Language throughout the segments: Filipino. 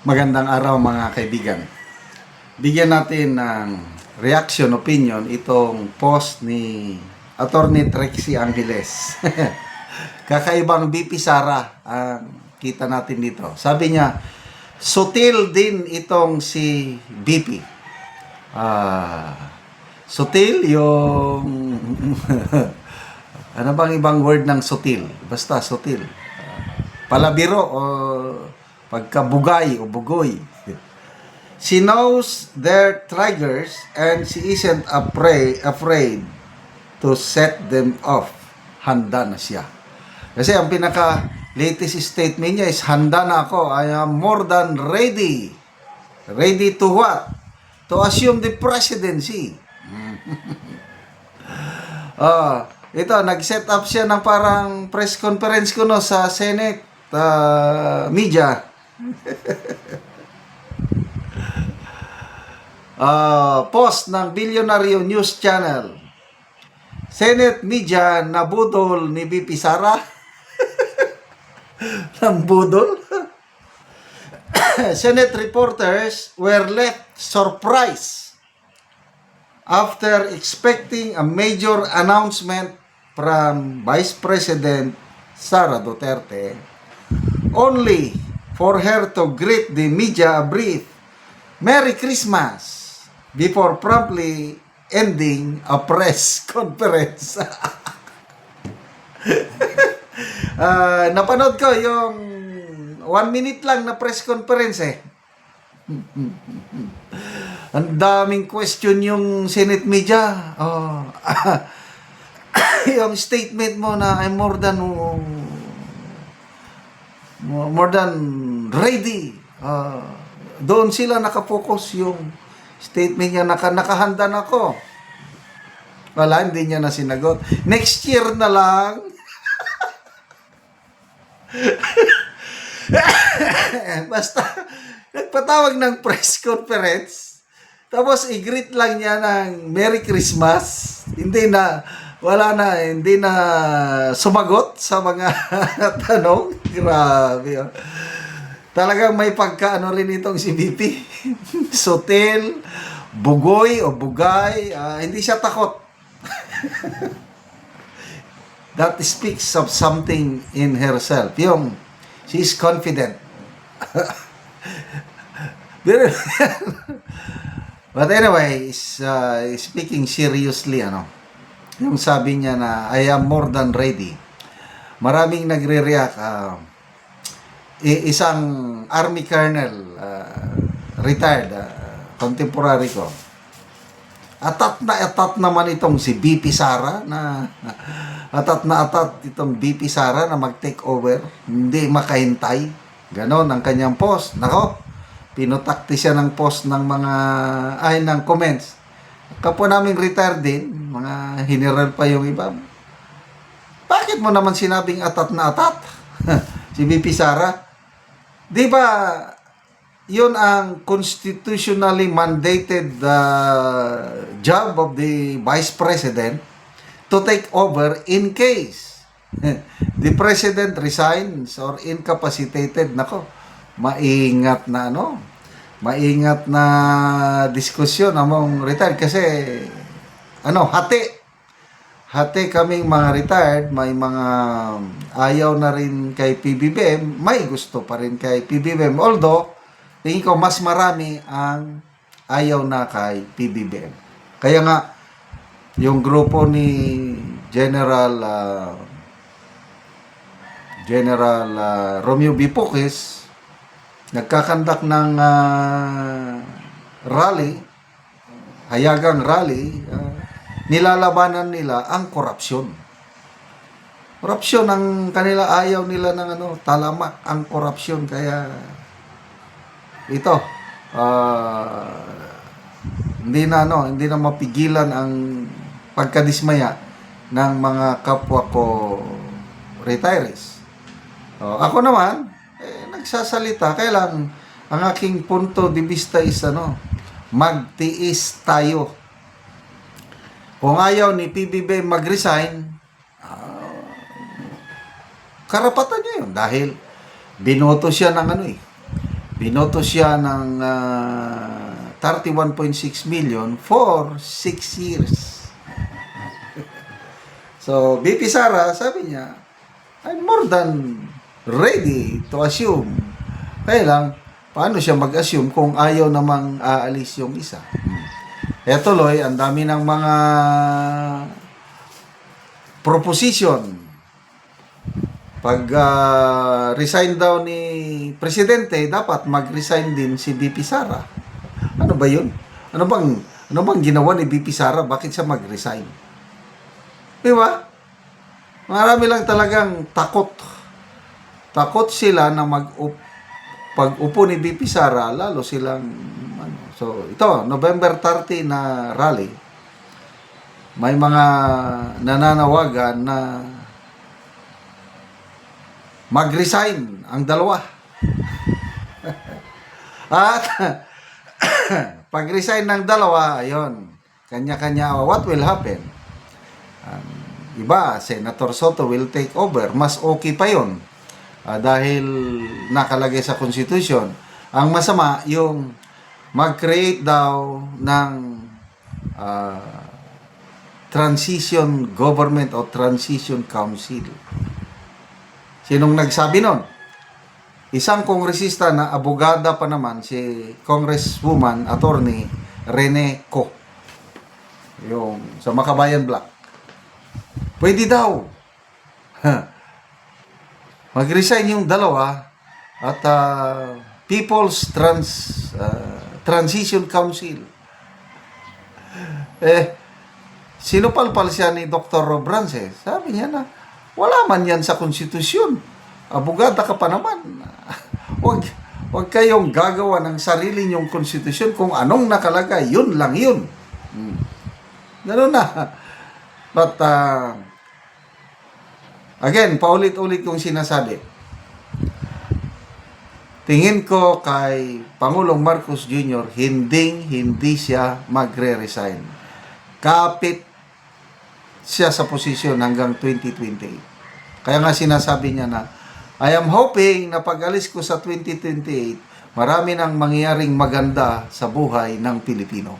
Magandang araw mga kaibigan. Bigyan natin ng reaction, opinion itong post ni Attorney Trixie Angeles. Kakaibang BP Sara ang kita natin dito. Sabi niya, sutil din itong si BP. Ah, sutil yung ano bang ibang word ng sutil? Basta sutil. Palabiro o pagkabugay o bugoy. She knows their triggers and she isn't afraid, afraid to set them off. Handa na siya. Kasi ang pinaka latest statement niya is handa na ako. I am more than ready. Ready to what? To assume the presidency. Ah, ito nag-set up siya ng parang press conference ko no sa Senate ah, media. Ah, post ng Bilyonaryo News Channel. Senate media nabudol ni BP Sara. Nang budol. Senate reporters were left surprised after expecting a major announcement from Vice President Sara Duterte, only for her to greet the media brief Merry Christmas before promptly ending a press conference. Ah, napanood ko yung one minute lang na press conference eh. Ang daming question yung Senate media. Oh. yung statement mo na I'm more than more than ready. Ah, doon sila nakapokus yung statement niya naka, nakahanda na ako. Wala, hindi niya na sinagot. Next year na lang. Basta, nagpatawag ng press conference. Tapos, i-greet lang niya ng Merry Christmas. Hindi na, wala na, hindi na sumagot sa mga tanong. Grabe. oh. Talagang may pagkaano rin itong si BP. Sotel, bugoy o bugay. ah, hindi siya takot. That speaks of something in herself. Yung, she is confident. But anyway, is, uh, speaking seriously, ano, yung sabi niya na, I am more than ready. Maraming nagre-react. i- isang army colonel, ah, retired, ah, contemporary ko. Atat na atat naman itong si BP Sara na atat na atat itong BP Sara na mag-take over. Hindi makahintay. Ganon ang kanyang post. Nako, pinutakti siya ng post ng mga, ay, ng comments. Kapwa namin retired din, mga general pa yung iba. Bakit mo naman sinabing atat na atat? si BP Sara? Di ba, yun ang constitutionally mandated uh, job of the Vice President to take over in case the President resigns or incapacitated. Nako, maingat na ano, maingat na diskusyon among retired kasi ano, hati hati kaming mga retired, may mga ayaw na rin kay PBBM, may gusto pa rin kay PBBM. Although, tingin ko mas marami ang ayaw na kay PBBM. Kaya nga, yung grupo ni General ah, General ah, Romeo Bipokis nagkakandak ng ah, rally, hayagang rally, ah, nilalabanan nila ang korupsyon. Korupsyon ang kanila ayaw nila ng ano, talamak ang korupsyon kaya ito ah, hindi na ano, hindi na mapigilan ang pagkadismaya ng mga kapwa ko retirees. Oh, ako naman eh, nagsasalita kailan ang aking punto de vista is ano, magtiis tayo. Kung ayaw ni PBB mag-resign, ah, karapatan niya yun dahil binoto siya ng ano eh, binoto siya ng ah, 31.6 million for 6 years. so, BP Sara, sabi niya, I'm more than ready to assume. Kaya lang, paano siya mag-assume kung ayaw namang aalis yung isa? Eh tuloy, ang dami ng mga proposition. Pag ah, resign daw ni presidente, dapat mag-resign din si BP Sara. Ano ba 'yun? Ano bang ano bang ginawa ni BP Sara? Bakit siya mag-resign? Di ba? Marami lang talagang takot. Takot sila na mag pag upo ni BP Sara, lalo silang. So, ito, November 30 na rally. May mga nananawagan na mag-resign ang dalawa. At pag-resign ng dalawa, ayun, kanya-kanya, what will happen? Um, iba, Senator Soto will take over. Mas okay pa yon dahil nakalagay sa Constitution. Ang masama, yung mag-create daw ng ah, transition government o transition council. Sinong nagsabi nun? Isang kongresista na abogada pa naman, si Congresswoman Attorney Rene Co. Yung sa Makabayan Black. Pwede daw. Mag-resign yung dalawa at ah, People's Trans ah, Transition Council. Eh, sinupalpal siya ni Dr. Robrances. Sabi niya na, wala man yan sa konstitusyon. Abogada ka pa naman. Huwag, huwag kayong gagawa ng sarili niyong konstitusyon kung anong nakalagay. Yun lang yun. Hmm. Ganun na. But, uh, again, paulit-ulit kong sinasabi. Tingin ko kay Pangulong Marcos Jr., hindi hindi siya magre-resign. Kapit siya sa posisyon hanggang 2028. Kaya nga sinasabi niya na, I am hoping na pag alis ko sa 2028, marami nang mangyayaring maganda sa buhay ng Pilipino.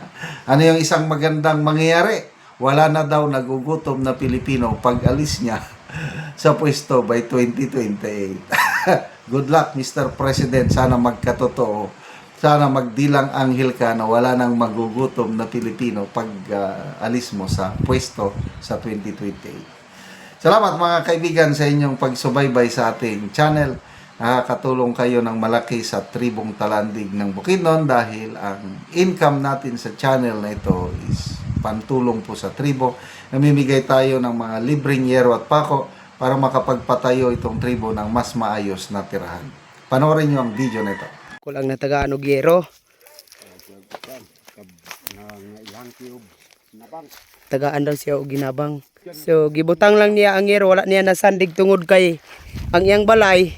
ano yung isang magandang mangyayari? Wala na daw nagugutom na Pilipino pag alis niya sa pwesto by 2028. Good luck, Mr. President. Sana magkatotoo. Sana magdilang anghel ka na wala nang magugutom na Pilipino pag ah, alis mo sa pwesto sa 2028. Salamat mga kaibigan sa inyong pagsubaybay sa ating channel. Nakakatulong kayo ng malaki sa tribong talandig ng Bukidnon dahil ang income natin sa channel na ito is pantulong po sa tribo. Namimigay tayo ng mga libreng yero at pako para makapagpatayo itong tribo ng mas maayos na tirahan. Panoorin nyo ang video na ito. Kulang na taga ano gero. Tagaan daw siya og ginabang. So gibutang lang niya ang gero wala niya nasandig tungod kay ang iyang balay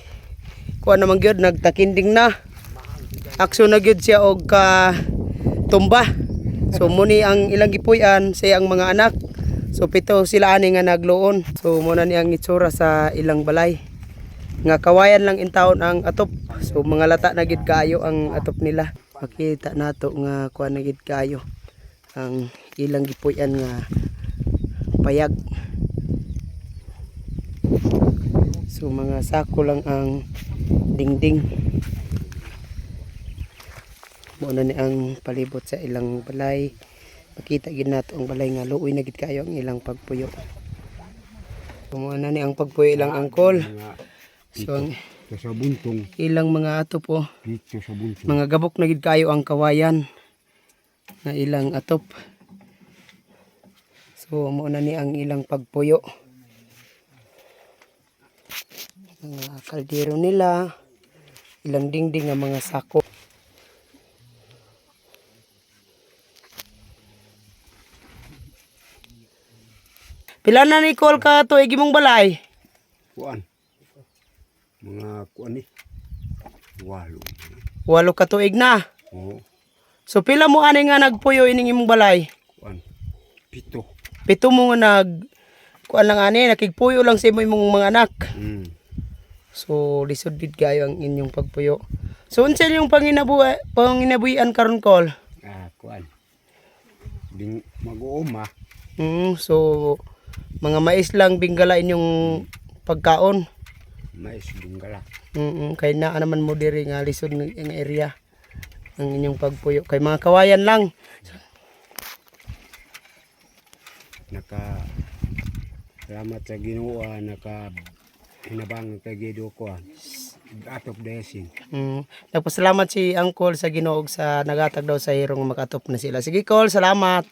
kuha naman gyud nagtakinding na. Akso na gyud siya og ka tumba. So muni ang ilang gipuy-an sa iyang mga anak. So pito sila ani nga nagluon. So mo na niyang itsura sa ilang balay. Nga kawayan lang in taon ang atop. So mga lata na gid kaayo ang atop nila. Makita nato nga kuha na gid kaayo ang ilang gipuy-an nga payag. So mga sako lang ang dingding. Mo na ni ang palibot sa ilang balay. Makita gid nato ang balay nga luoy na gid kayo ang ilang pagpuyo. Mo na ni ang pagpuyo ilang angkol. So ang sa buntong, ilang mga atop oh. dito sa buntong. Mga gabok na gid kayo ang kawayan na ilang atop. So mo na ni ang ilang pagpuyo. Mga kaldero nila, ilang dingding nga mga sako. Pila na ni call ka to mong balay? Kuan. Mga kuan ni. Walo. Walo ka tuig na. Oo. So pila mo ani nga nagpuyo ining imong balay? Kuan. Pito. Pito mo nga nag kuan lang ani nakigpuyo lang sa imo imong mga anak. Mm. So lisod gid kayo ang inyong pagpuyo. So unsa yung panginabuhi panginabuhian karon kol? Ah, kuan. Ding mag-uuma. Mm, so mga mais lang bingala inyong pagkaon. Mais binggala. Mm, kay naa naman mo diri nga lisod ng area ang inyong pagpuyo kay mga kawayan lang. Naka Salamat sa Ginoo ah, naka hinabang kay Gido ko. Atop blessing. Mm, nagpasalamat si Uncle sa Ginoo sa nagatag daw sa hirong makatop na sila. Sige, Col, salamat.